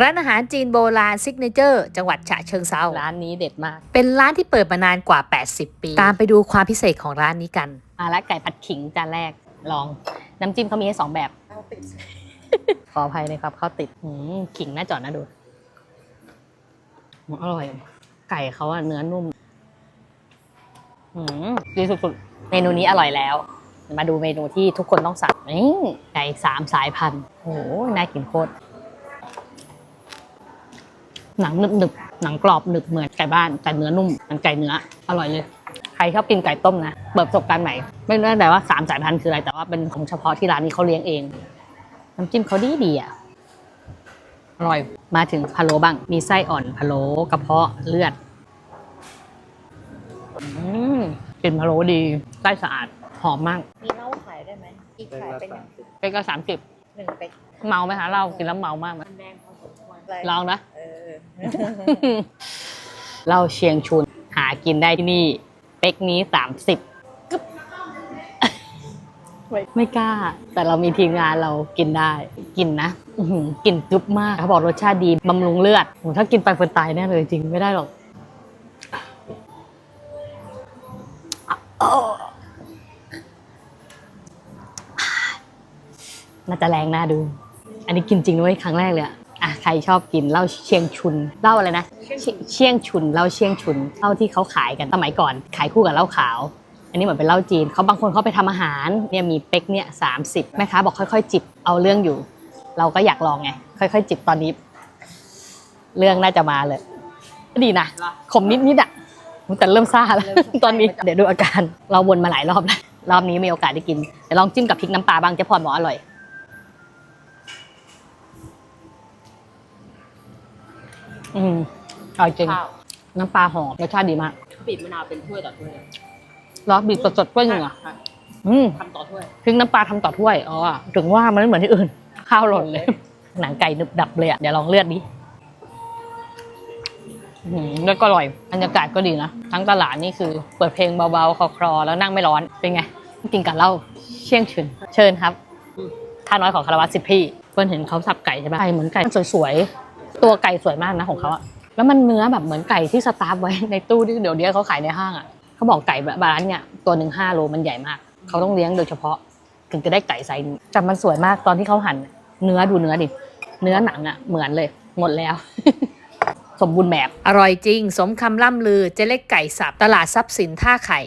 ร้านอาหารจีนโบราณซิกเนเจอร์จังหวัดฉะเชิงเซาร้านนี้เด็ดมาก เป็นร้านที่เปิดมานานกว่า 80 ปี ตามไปดูความพิเศษของร้านนี้กันมาแล้วไก่ผัดขิงจานแรกลอง น้ำจิ้มเขามีให้สองแบบขออภัยเลยครับข้าวติดหืมขิงหน้าจอดนะดูอืมอร่อย ไก่เขาอะเนื้อนุ่มหืมดีสุดๆเมนูนี้อร่อยแล้ว มาดูเมนูที่ทุกคนต้องสั่งนี่ไก่สามสายพันธุ์โอ้โหน่ากินโคตร หนังหนึบหนึบๆหนังกรอบหนึบเหมือนไก่บ้านแต่เนื้อนุ่มมันไก่เนื้ออร่อยเลยใครชอบกินไก่ต้มนะเปิดประสบการณ์ใหม่ไม่แน่ใจว่าสามสายพันธุ์คืออะไรแต่ว่าเป็นของเฉพาะที่ร้านนี้เขาเลี้ยงเองน้ำจิ้มเขาดีดีๆอะอร่อยมาถึงพะโล้บ้างมีไส้อ่อนพะโล้กระเพาะเลือดอืมกลิ่นพะโล้ดีไส้สะอาดหอมมาก มีเหล้าขายได้ไหมอีกขายเป็นอย่างเป็นก็สามสิบหนึ่งเป็กเมาไหมคะเรากินแล้วเมามากไหมมันแดงพอสมควรลองนะเออ เหล้าเชียงชุนหากินได้ที่นี่ เป๊กนี้สามสิบไม่กล้า แต่เรามีทีมงานเรากินได้กินนะอื้อหือกลิ่นกรึบมากเขาบอกรสชาติดีบำรุงเลือดโหถ้ากินไปเฟิร์นตายแน่เลยจริงไม่ได้หรอกน่าจะแรงน่าดู อันนี้กินจริงด้วยครั้งแรกเลยอะ อะใครชอบกินเหล้าเชียงชุนเหล้าอะไรนะเชียเชียงชุนเหล้าเชียงชุนเหล้าที่เขาขายกันสมัยก่อนขายคู่กับเหล้าขาว อันนี้เหมือนเป็นเหล้าจีนเขาบางคนเขาไปทำอาหารเนี่ยมีเป๊กเนี่ยสามสิบแม่ค้าบอกค่อยๆ จิบเอาเรื่องอยู่ เราก็อยากลองไง ค่อยๆ จิบตอนนี้ เรื่องน่าจะมาเลยก็ดีนะขมนิดนิดๆอะแต่เริ่มซ่าแล้วตอนนี้เดี๋ยวดูอาการ เราวนมาหลายรอบแล้วรอบนี้มีโอกาสได้กินเดี๋ยวลองจิ้มกับพริกน้ำปลาบ้างเจ๊พรบอกอร่อย อืมอร่อยจริง ข้าวน้ำปลาหอมรสชาติดีมากบีบมะนาวเป็นถ้วยต่อถ้วยรอบีบสดๆถ้วยหนึ่งเหรอะค่ะอืมทำต่อถ้วย พริกน้ำปลาทำต่อถ้วย อ๋อ ถึงว่ามันไม่เหมือนที่อื่น ข้าวหล่นเลย หนังไก่นึบดับเลยอะ เดี๋ยวลองเลือดดิอื้อหือเลือดก็อร่อยบรรยากาศก็ดีนะ ทั้งตลาดนี่คือ เปิดเพลงเบาๆ คลอๆ แล้วนั่งไม่ร้อน เป็นไง กินกับเหล้าเชี่ยงชุนเชิญครับ ท่าน้อยของคารวะสิบพี่เพิ่นเห็นเขาสับไก่ใช่ปะไก่เหมือนไก่สวยๆ ตัวไก่สวยมากนะของเขาอะแล้วมันเนื้อแบบเหมือนไก่ที่สตาร์ฟไว้ในตู้ที่เดี๋ยวนี้เขาขายในห้างอะเขาบอกไก่แบบร้านเนี่ยตัวหนึ่งห้าโลมันใหญ่มาก เขาต้องเลี้ยงโดยเฉพาะ ถึงจะได้ไก่ไซส์นี้แต่มันสวยมากตอนที่เขาหั่นเนื้อดูเนื้อดิเนื้อหนังอะเหมือนเลย หมดแล้ว สมบูรณ์แบบ อร่อยจริง สมคำล่ำลือเจเล็กไก่สับตลาดทรัพย์สินท่าไข่